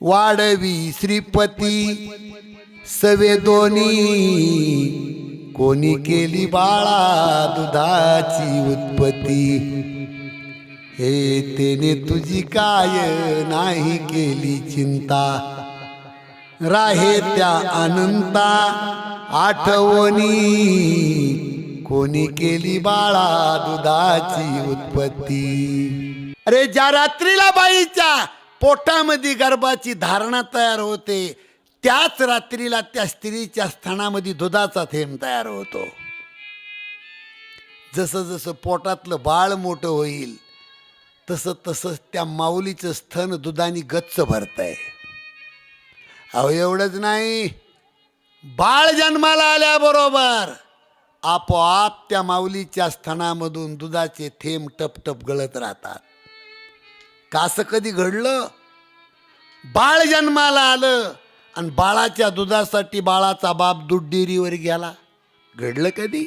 वाढवी श्रीपती. सवे दोनी कोणी केली बाळा दुधाची उत्पत्ती? हे तेने तुझी काय नाही केली चिंता? राहे त्या अनंता आठवणी. कोणी केली बाळा दुधाची उत्पत्ती? अरे ज्या रात्रीला बाईच्या पोटामध्ये गर्भाची धारणा तयार होते. त्याच रात्रीला त्या स्त्रीच्या स्थानामध्ये दुधाचा थेंब तयार होतो. जसं जसं पोटातलं बाळ मोठं होईल तसं तसं त्या माऊलीचं स्थन दुधाने गच्च भरतंय. अहो एवढंच नाही. बाळ जन्माला आल्याबरोबर आपोआप त्या माऊलीच्या स्थानामधून दुधाचे थेंब टपटप गळत राहतात. कास कधी घडलं? बाळ जन्माला आलं आणि बाळाच्या दुधासाठी बाळाचा बाप दूध डेअरीवर गेला. घडलं कधी?